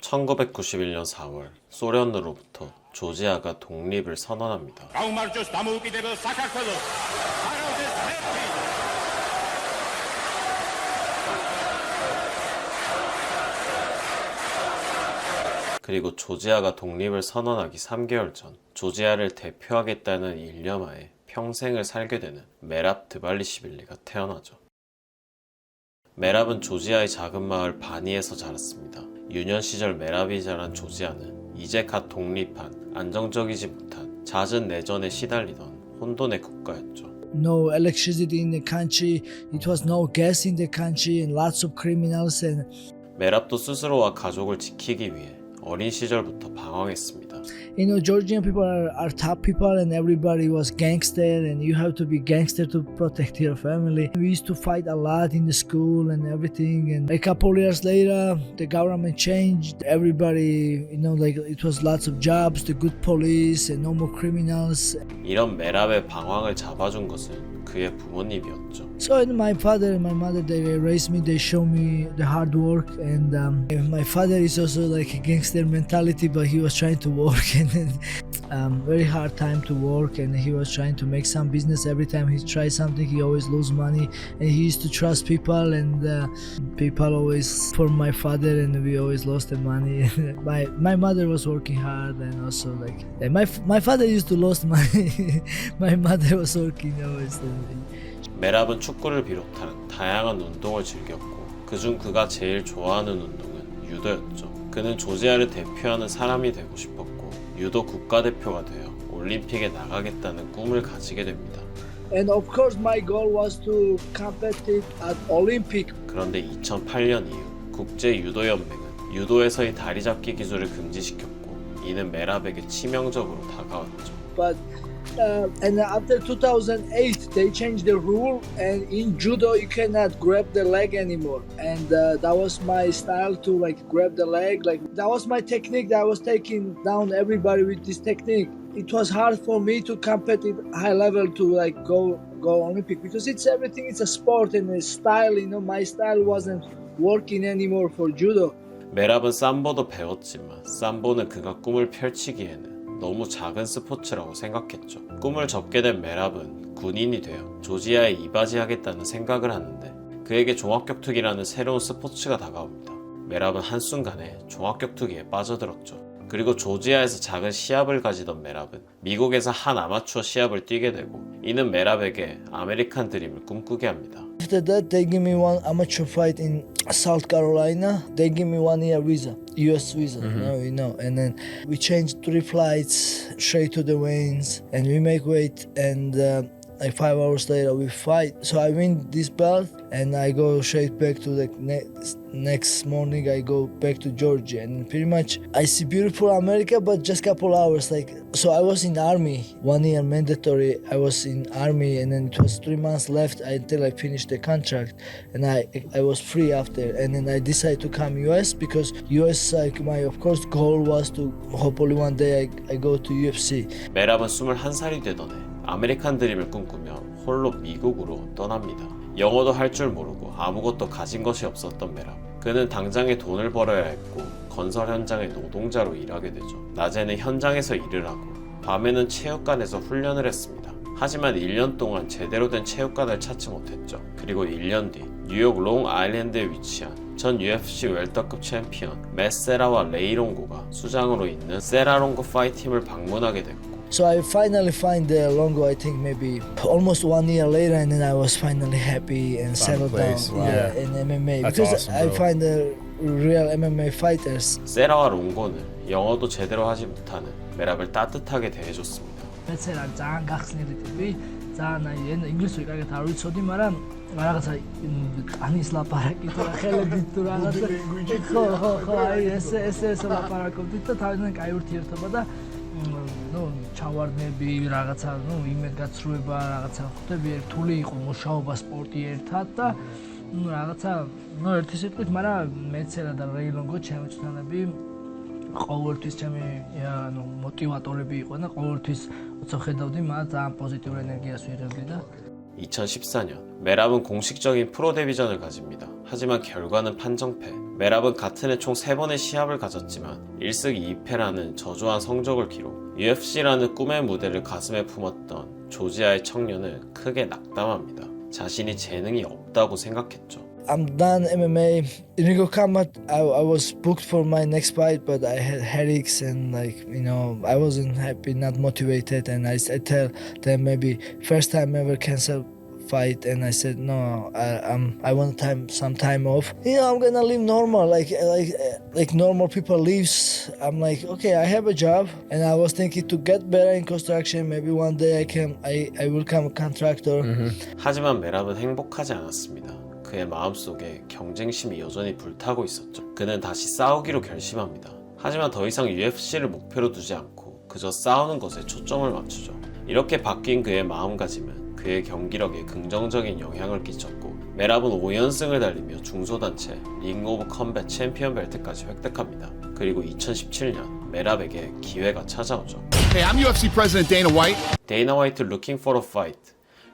1991년 4월 소련으로부터 조지아가 독립을 선언합니다. 그리고 조지아가 독립을 선언하기 3개월 전 조지아를 대표하겠다는 일념하에 평생을 살게 되는 메랍 드발리시빌리가 태어나죠. 메랍은 조지아의 작은 마을 바니에서 자랐습니다. 유년 시절 메랍이 자란 조지아는 이제 갓 독립한 안정적이지 못한 잦은 내전에 시달리던 혼돈의 국가였죠. no electricity in the country it was no gas in the country and lots of criminals and 메랍도 스스로와 가족을 지키기 위해 어린 시절부터 방황했습니다. you know georgian people are, are tough people and everybody was gangster and you have to be gangster to protect your family we used to fight a lot in the school and everything and a couple years later the government changed everybody you know like it was lots of jobs the good police and no more criminals 이런 메랍의 방황을 잡아준 것은 그의 부모님이었죠. So and my father and my mother they raised me. They show me the hard work, and um, and my father is also like a gangster mentality, but he was trying to work and then, Um, very hard time to work, and he was trying to make some business. Every time he tried something, he always lose money, and he used to trust people, and uh, people always for my father, and we always lost the money. my my mother was working hard, and also like and my my father used to lose money. my mother was working always. 메랍은 축구를 비롯한 다양한 운동을 즐겼고 그중 그가 제일 좋아하는 운동은 유도였죠. 그는 조지아를 대표하는 사람이 되고 싶었고 유도 국가대표가 되어 올림픽에 나가겠다는 꿈을 가지게 됩니다. And of course, my goal was to compete at Olympic. 그런데 2008년 이후 국제 유도 연맹은 유도에서의 다리 잡기 기술을 금지시켰고 이는 메랍에게 치명적으로 다가왔죠. But uh, and after 2008, they changed the rule, and in judo you cannot grab the leg anymore. And uh, that was my style to like grab the leg. Like that was my technique. That I was taking down everybody with this technique. It was hard for me to compete at high level to like go go Olympic because it's everything. It's a sport and a style. You know, my style wasn't working anymore for judo. 메랍은 삼보도 배웠지만 삼보는 그가 꿈을 펼치기에는 너무 작은 스포츠라고 생각했죠. 꿈을 접게 된 메랍은 군인이 되어 조지아에 이바지하겠다는 생각을 하는데 그에게 종합격투기라는 새로운 스포츠가 다가옵니다. 메랍은 한순간에 종합격투기에 빠져들었죠. 그리고 조지아에서 작은 시합을 가지던 메랍은 미국에서 한 아마추어 시합을 뛰게 되고 이는 메랍에게 아메리칸 드림을 꿈꾸게 합니다. After that, they give me one amateur fight in South Carolina. They give me one year visa, U.S. visa. You know, you know. And then we changed three flights straight to the Waynes, and we make weight. And uh, like five hours later, we fight. So I win this belt, and I go straight back to the next next morning. I go back to Georgia, and pretty much I see beautiful America, but just couple hours. Like so, I was in army one year mandatory. I was in army, and then it was three months left until I finished the contract, and I I was free after. And then I decided to come US because US like my of course goal was to hopefully one day I, I go to UFC. 메랍은 21살이 되던 해 아메리칸 드림을 꿈꾸며 홀로 미국으로 떠납니다. 영어도 할 줄 모르고 아무것도 가진 것이 없었던 메랍. 그는 당장에 돈을 벌어야 했고 건설 현장의 노동자로 일하게 되죠. 낮에는 현장에서 일을 하고 밤에는 체육관에서 훈련을 했습니다. 하지만 1년 동안 제대로 된 체육관을 찾지 못했죠. 그리고 1년 뒤 뉴욕 롱 아일랜드에 위치한 전 UFC 웰터급 챔피언 메세라와 레이롱고가 수장으로 있는 세라롱고 파이팀을 방문하게 됐고 So I finally find the Longo, I think maybe almost one year later, and then I was finally happy and settled down wow. yeah, in MMA. That's because awesome, I find the real MMA fighters. 세라와 롱고는 영어도 제대로 하지 못하는 메랍을 따뜻하게 대해줬습니다. 배체랑 짱 각스니르티비 짱나 얘는 잉글리스 가게 다룰 초디마람 말아가서 아니 슬라 파라키 토라 헬레 비토라 가서 허허허 에스 에스 에스 라 파라코 비토 다른 가이르 티르토바다 ნუ ჩავარდნები რაღაცა ნუ იმედგაცრუება რაღაცა ხვდები რთული იყო მუშაობა სპორტი ერთად და ნუ რაღაცა ნუ ერთი სიტყვით მაგრამ მეცერა და რეილონგო ჩემი წვნები ყოველთვის ჩემი ანუ მოტივატორები იყვნენ და ყოველთვის როცა ხედავდი მათ ძალიან პოზიტიურ ენერგიას ვიღებდი და 2014년 메랍은 공식적인 프로 데뷔전을 가집니다. 하지만 결과는 판정패. 메랍은 같은 해 총 3번의 시합을 가졌지만 1승 2패라는 저조한 성적을 기록. UFC라는 꿈의 무대를 가슴에 품었던 조지아의 청년은 크게 낙담합니다. 자신이 재능이 없다고 생각했죠. I'm done MMA. In Ringo Combat, I, I was booked for my next fight, but I had headaches and like you know I wasn't happy, not motivated, and I, I tell them maybe first time ever cancel fight, and I said no, I, I'm I want time some time off. You know I'm gonna live normal, like like like normal people lives. I'm like okay, I have a job, and I was thinking to get better in construction. Maybe one day I can I I will become a contractor. 하지만 메랍은 행복하지 않았습니다. 그의 마음속에 경쟁심이 여전히 불타고 있었죠. 그는 다시 싸우기로 결심합니다. 하지만 더 이상 UFC를 목표로 두지 않고 그저 싸우는 것에 초점을 맞추죠. 이렇게 바뀐 그의 마음가짐은 그의 경기력에 긍정적인 영향을 끼쳤고 메랍은 5연승을 달리며 중소단체 링 오브 컴뱃 챔피언 벨트까지 획득합니다. 그리고 2017년 메랍에게 기회가 찾아오죠. Hey, I'm UFC President Dana White. 데이나 화이트 Looking for a Fight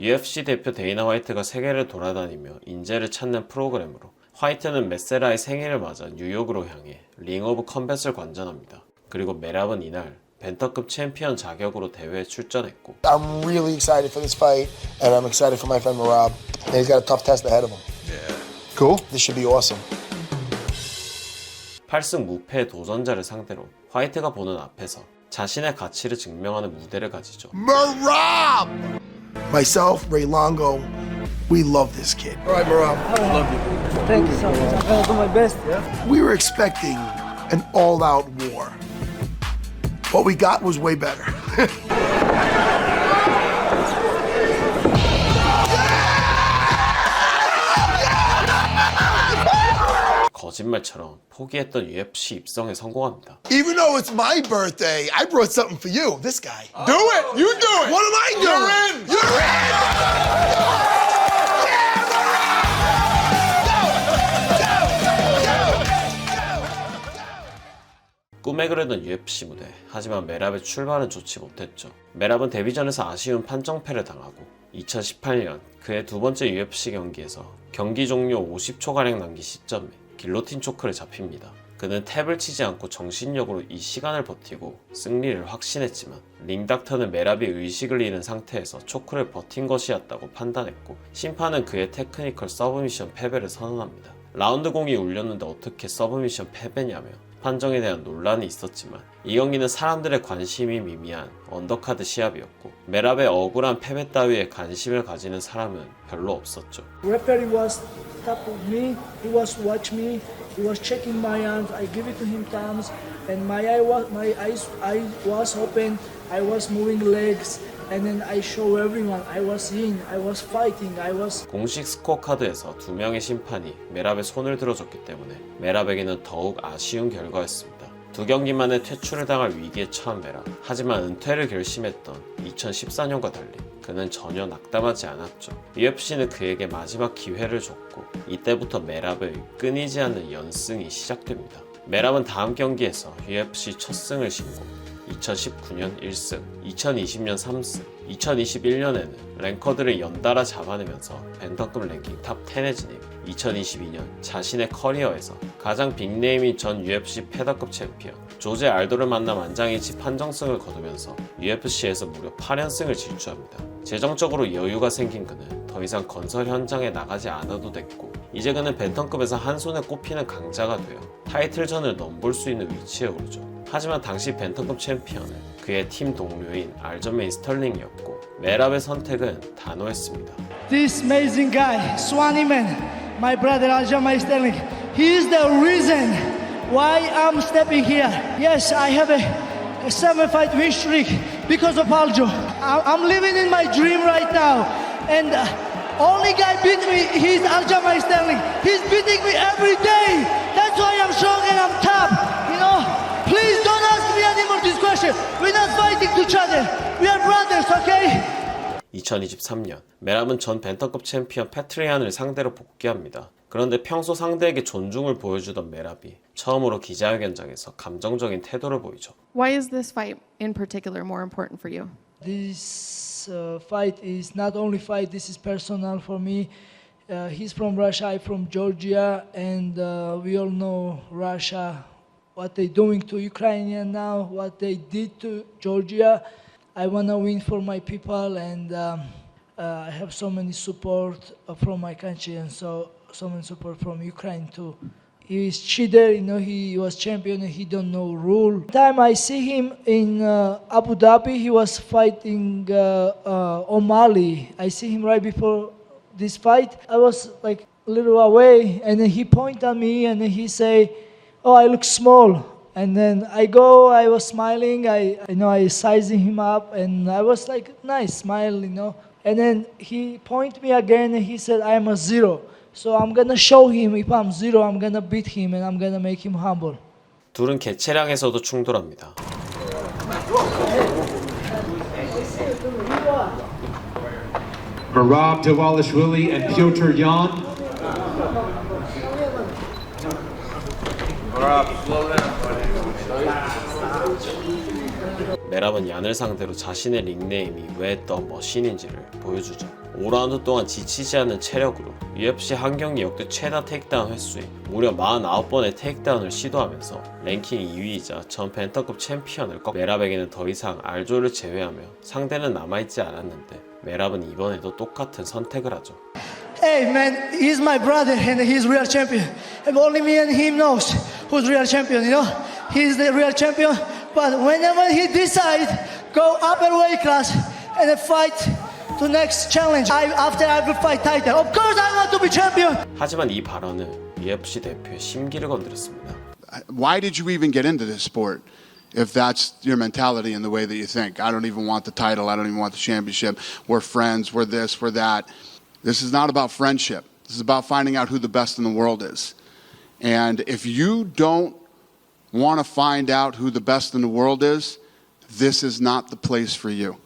UFC 대표 데이나 화이트가 세계를 돌아다니며 인재를 찾는 프로그램으로 화이트는 메세라의 생일을 맞아 뉴욕으로 향해 링 오브 컴뱃을 관전합니다. 그리고 메랍은 이날 벤터급 챔피언 자격으로 대회에 출전했고 I'm really excited for this fight, and I'm excited for my friend Marab. And he's got a tough test ahead of him. Cool. This should be awesome. 8승 무패 도전자를 상대로 화이트가 보는 앞에서 자신의 가치를 증명하는 무대를 가지죠. Marab! Myself, Ray Longo, we love this kid. All right, Marab. Thank you so much. I'm gonna do my best. Yeah. We were expecting an all out war. What we got was way better. 거짓말처럼 포기했던 UFC 입성에 성공합니다. Even though it's my birthday, I brought something for you. This guy. Do it! You do it! What am I doing? You're in! You're in! 그리던 UFC 무대. 하지만 메랍의 출발은 좋지 못했죠. 메랍은 데뷔전에서 아쉬운 판정패를 당하고 2018년 그의 두 번째 UFC 경기에서 경기 종료 50초가량 남기 시점에 길로틴 초크를 잡힙니다. 그는 탭을 치지 않고 정신력으로 이 시간을 버티고 승리를 확신했지만 링닥터는 메랍이 의식을 잃은 상태에서 초크를 버틴 것이었다고 판단했고 심판은 그의 테크니컬 서브미션 패배를 선언합니다. 라운드 공이 울렸는데 어떻게 서브미션 패배냐며 판정에 대한 논란이 있었지만 이 경기는 사람들의 관심이 미미한 언더카드 시합이었고 메랍의 억울한 패배 따위에 관심을 가지는 사람은 별로 없었죠. and my eye was my eyes I was open. I was moving legs, and then I show everyone. I was in. I was fighting. I was 공식 스코어 카드에서 두 명의 심판이 메랍의 손을 들어줬기 때문에 메랍에게는 더욱 아쉬운 결과였습니다. 두 경기만에 퇴출을 당할 위기에 처한 메랍. 하지만 은퇴를 결심했던 2014년과 달리 그는 전혀 낙담하지 않았죠. UFC는 그에게 마지막 기회를 줬고 이때부터 메랍의 끊이지 않는 연승이 시작됩니다. 메랍은 다음 경기에서 UFC 첫 승을 신고 2019년 1승, 2020년 3승, 2021년에는 랭커들을 연달아 잡아내면서 벤터급 랭킹 탑 10에 진입, 2022년 자신의 커리어에서 가장 빅네임인 전 UFC 패더급 챔피언 조제 알도를 만나 만장일치 판정승을 거두면서 UFC에서 무려 8연승을 질주합니다. 재정적으로 여유가 생긴 그는 더 이상 건설 현장에 나가지 않아도 됐고 이제 그는 벤턴급에서 한 손에 꼽히는 강자가 되어 타이틀전을 넘볼 수 있는 위치에 오르죠. 하지만 당시 벤턴급 챔피언은 그의 팀 동료인 알저메인 스털링이었고 메랍의 선택은 단호했습니다. this amazing guy, Swanee man, my brother Aljamain Sterling. He is the reason why I'm stepping here. Yes, I have a, a seven fight win streak because of Aljo. I, I'm living in my dream right now, and uh, only guy beat me. He's Aljamain Sterling. He's beating me every day. That's why I'm strong and I'm tough. Question. We're not fighting each other. We are brothers, okay? 2023년 메랍은 전 벤터급 챔피언 패트리안을 상대로 복귀합니다. 그런데 평소 상대에게 존중을 보여주던 메랍이 처음으로 기자회견장에서 감정적인 태도를 보이죠. Why is this fight in particular more important for you? This uh, fight is not only fight. This is personal for me. Uh, he's from Russia. I'm from Georgia, and uh, we all know Russia, what they're doing to Ukrainian now, what they did to Georgia. I wanna win for my people, and um, uh, I have so many support uh, from my country, and so so many support from Ukraine too. He is cheater, you know. He was champion. and He don't know rule. Time I see him in uh, Abu Dhabi, he was fighting uh, uh, O'Malley. I see him right before this fight. I was like a little away, and then he point at me, and he say, "Oh, I look small." And then I go, I was smiling, I, you know, I sizing him up, and I was like, nice smile, you know. And then he point me again, and he said, I am a zero. So I'm gonna show him if I'm zero, I'm gonna beat him, and I'm gonna make him humble. 둘은 개체량에서도 충돌합니다. Marab Dawalishvili and Pyotr Yan. 메랍은 얀을 상대로 자신의 닉네임이 왜 더 머신인지를 보여주죠. 5라운드 동안 지치지 않는 체력으로 UFC 한 경기 역대 최다 테이크다운 횟수인 무려 49번의 테이크다운을 시도하면서 랭킹 2위이자 전 벤터급 챔피언을 꺾 메랍에게는 더 이상 알조를 제외하며 상대는 남아있지 않았는데 메랍은 이번에도 똑같은 선택을 하죠. Hey man, he's my brother and he's real champion. And only me and him knows who's real champion, you know? He's the real champion. But whenever he decide go upper weight class and then fight to next challenge, I, after I will fight title. Of course I want to be champion. 하지만 이 발언은 UFC 대표의 심기를 건드렸습니다. Why did you even get into this sport? If that's your mentality and the way that you think, I don't even want the title, I don't even want the championship. We're friends, we're this, we're that. This is not about friendship. This is about finding out who the best in the world is. And if you don't want to find out who the best in the world is, this is not the place for you.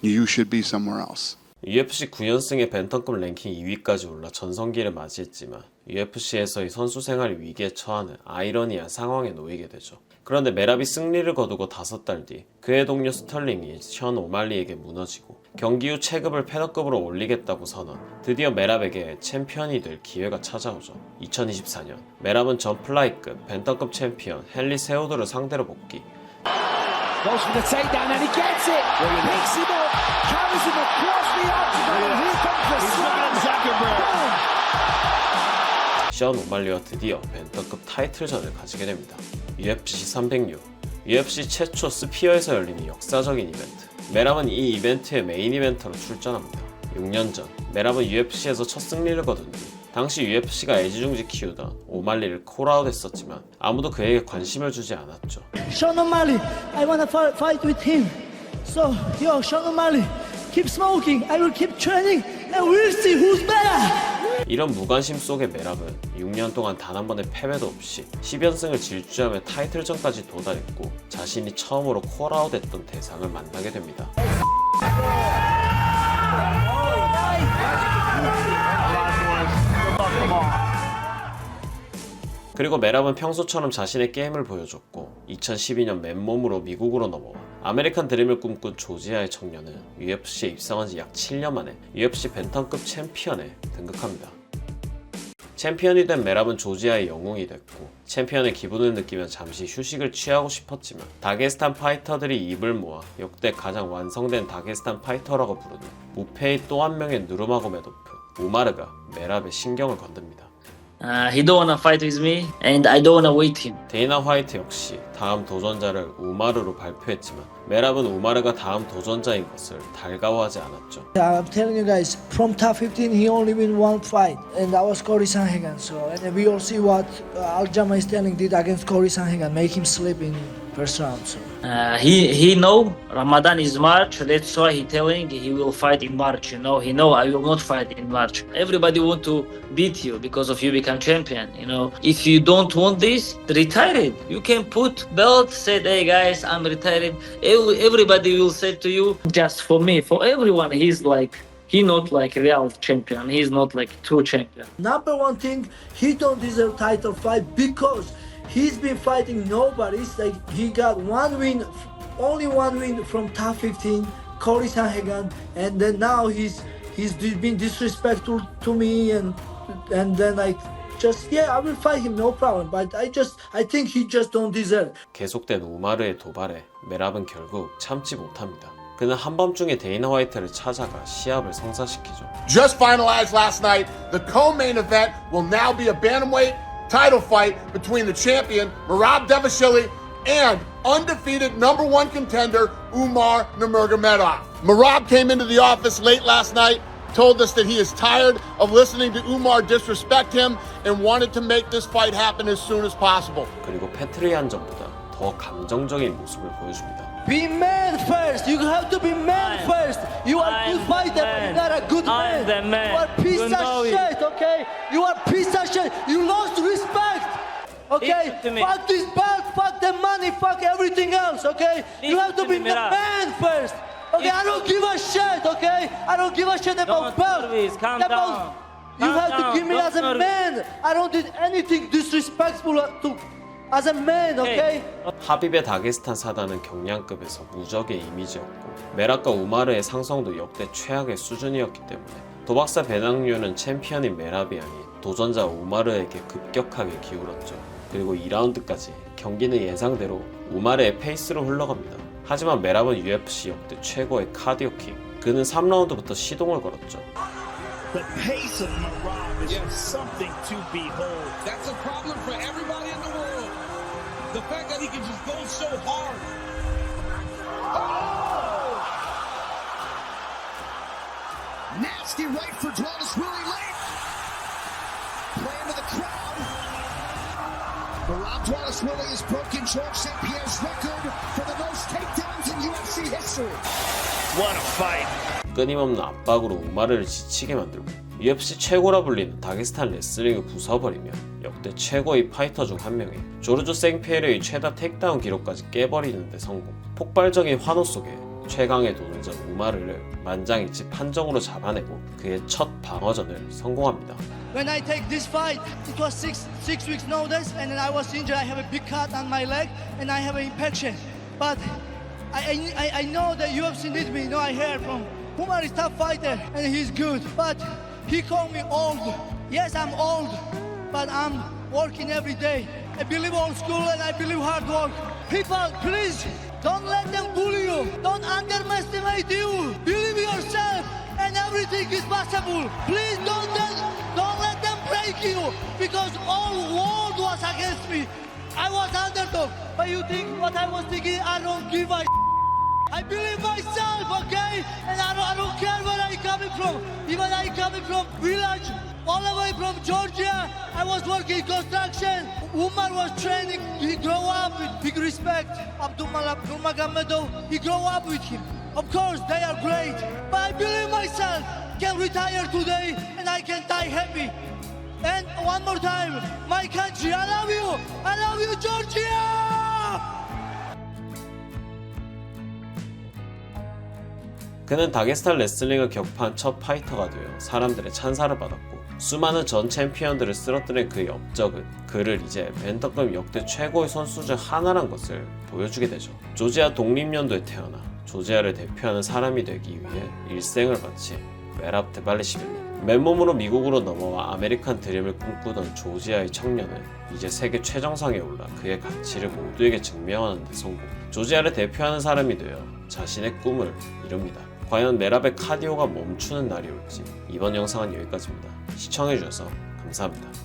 You should be somewhere else. UFC 9연승의 벤턴급 랭킹 2위까지 올라 전성기를 맞이했지만 UFC에서의 선수 생활이 위기에 처하는 아이러니한 상황에 놓이게 되죠. 그런데 메랍이 승리를 거두고 다섯 달 뒤 그의 동료 스털링이 션 오말리에게 무너지고 경기 후 체급을 패더급으로 올리겠다고 선언. 드디어 메랍에게 챔피언이 될 기회가 찾아오죠. 2024년 메랍은 전 플라이급 벤턴급 챔피언 헨리 세우드를 상대로 복귀. 션 오말리와 드디어 벤터급 타이틀전을 가지게 됩니다. UFC 306 UFC 최초 스피어에서 열리는 역사적인 이벤트 메랍은 이 이벤트의 메인 이벤터로 출전합니다. 6년 전 메랍은 UFC에서 첫 승리를 거둔 뒤 당시 UFC가 애지중지 키우던 오말리를 콜아웃했었지만 아무도 그에게 관심을 주지 않았죠. Sean O'Malley, I wanna fi- fight with him. So, yo, Sean O'Malley, keep smoking. I will keep training and we'll see who's better. 이런 무관심 속의 메랍은 6년 동안 단 한 번의 패배도 없이 10연승을 질주하며 타이틀전까지 도달했고 자신이 처음으로 콜아웃했던 대상을 만나게 됩니다. 그리고 메랍은 평소처럼 자신의 게임을 보여줬고 2012년 맨몸으로 미국으로 넘어와 아메리칸 드림을 꿈꾼 조지아의 청년은 UFC에 입성한 지 약 7년 만에 UFC 벤턴급 챔피언에 등극합니다. 챔피언이 된 메랍은 조지아의 영웅이 됐고 챔피언의 기분을 느끼며 잠시 휴식을 취하고 싶었지만 다게스탄 파이터들이 입을 모아 역대 가장 완성된 다게스탄 파이터라고 부르는 무패의 또 한 명의 누르마고메도프 우마르가 메랍의 신경을 건듭니다. Uh, he don't wanna fight with me, and I don't wanna wait him. 데이나 화이트 역시 다음 도전자를 우마르로 발표했지만 메랍은 우마르가 다음 도전자인 것을 달가워하지 않았죠. I'm telling you guys, from top 15, he only win one fight, and that was Cory Sanhagen. So, and we all see what uh, Aljamain Sterling did against Cory Sanhagen, make him sleep in first round. So. Uh, he he know Ramadan is March. That's why he telling he will fight in March. You know, he know I will not fight in March. Everybody want to beat you because of you become champion. You know, if you don't want this, retire it. You can put belt. Say, hey guys, I'm retired. Every- Everybody will say to you, just for me, for everyone, he's like. He not like real champion. He's not like true champion. Number one thing, he don't deserve title fight because he's been fighting nobody. It's like he got one win f- only one win from top 15, Corey Sanhagan, and then now he's he's di- been disrespectful to me, and and then I just yeah I will fight him no problem. But I just I think he just don't deserve. 계속된 우마르의 도발에 메랍은 결국 참지 못합니다. 그는 한밤중에 데이나 화이트를 찾아가 시합을 성사시키죠. Just finalized last night, the co-main event will now be a bantamweight title fight between the champion Marab Devashili and undefeated number one contender Umar Nurmagomedov. Marab came into the office late last night, told us that he is tired of listening to Umar disrespect him and wanted to make this fight happen as soon as possible. 그리고 패트리안전보다 더 감정적인 모습을 보여줍니다. Be man first. You have to be man I'm- first. You are I'm good fighter, but you're not a good I'm man. the man. You are piece You of know it. shit. Okay, you are piece of shit. You lost respect. Okay, Listen to fuck this belt, fuck the money, fuck everything else. Okay, you Listen have to to be me, the man first. Okay, I don't give a shit. Okay, I don't give a shit about Don't belt. nervous, calm About- down. You Calm have to down, give me don't as a nervous. man. I don't did anything disrespectful to as a man. Okay. 하빕의 다게스탄 사단은 경량급에서 무적의 이미지였고 메락과 우마르의 상성도 역대 최악의 수준이었기 때문에 도박사 배당류는 챔피언인 메랍이 아닌 도전자 우마르에게 급격하게 기울었죠. 그리고 2라운드까지 경기는 예상대로 우마르의 페이스로 흘러갑니다. 하지만 메랍은 UFC 역대 최고의 카디오킹. 그는 3라운드부터 시동을 걸었죠. Nasty right for Dwalis Willie late. Playing to the crowd. Marab Dwalis Willie has broken George St. Pierre's record for the most takedowns in UFC history. What a fight. 끊임없는 압박으로 우마르를 지치게 만들고 UFC 최고라 불리는 다게스탄 레슬링을 부숴버리며 역대 최고의 파이터 중 한 명이 조르조 생피에르의 최다 택다운 기록까지 깨버리는 데 성공 폭발적인 환호 속에 최강의 도전자 우마르를 만장일치 판정으로 잡아내고 그의 첫 방어전을 성공합니다. When I take this fight, it was six six weeks notice, and then I was injured. I have a big cut on my leg, and I have an infection. But I I, I know that UFC needs me. You know, I heard from Umar is tough fighter, and he's good. But he called me old. Yes, I'm old, but I'm working every day. I believe old school, and I believe hard work. People, please don't let them bully you. Don't underestimate you. Believe yourself and everything is possible. Please don't let, don't let them break you because all world was against me. I was underdog. But you think what I was thinking? I don't give a I believe myself, okay? And I don't, I don't care where I'm coming from. Even I coming from village, all the way from Georgia. I was working construction. Umar was training. He grow up with big respect. Abdullah Abdulmagomedov, he grow up with him. Of course, they are great. But I believe myself can retire today and I can die happy. And one more time, my country, I love you. I love you, Georgia. 그는 다게스탄 레슬링을 격파한 첫 파이터가 되어 사람들의 찬사를 받았고 수많은 전 챔피언들을 쓰러뜨린 그의 업적은 그를 이제 벤터급 역대 최고의 선수 중 하나란 것을 보여주게 되죠. 조지아 독립연도에 태어나 조지아를 대표하는 사람이 되기 위해 일생을 바친 메랍 데발리시빌리 맨몸으로 미국으로 넘어와 아메리칸 드림을 꿈꾸던 조지아의 청년은 이제 세계 최정상에 올라 그의 가치를 모두에게 증명하는 데 성공. 조지아를 대표하는 사람이 되어 자신의 꿈을 이룹니다. 과연 메랍의 카디오가 멈추는 날이 올지 이번 영상은 여기까지입니다. 시청해주셔서 감사합니다.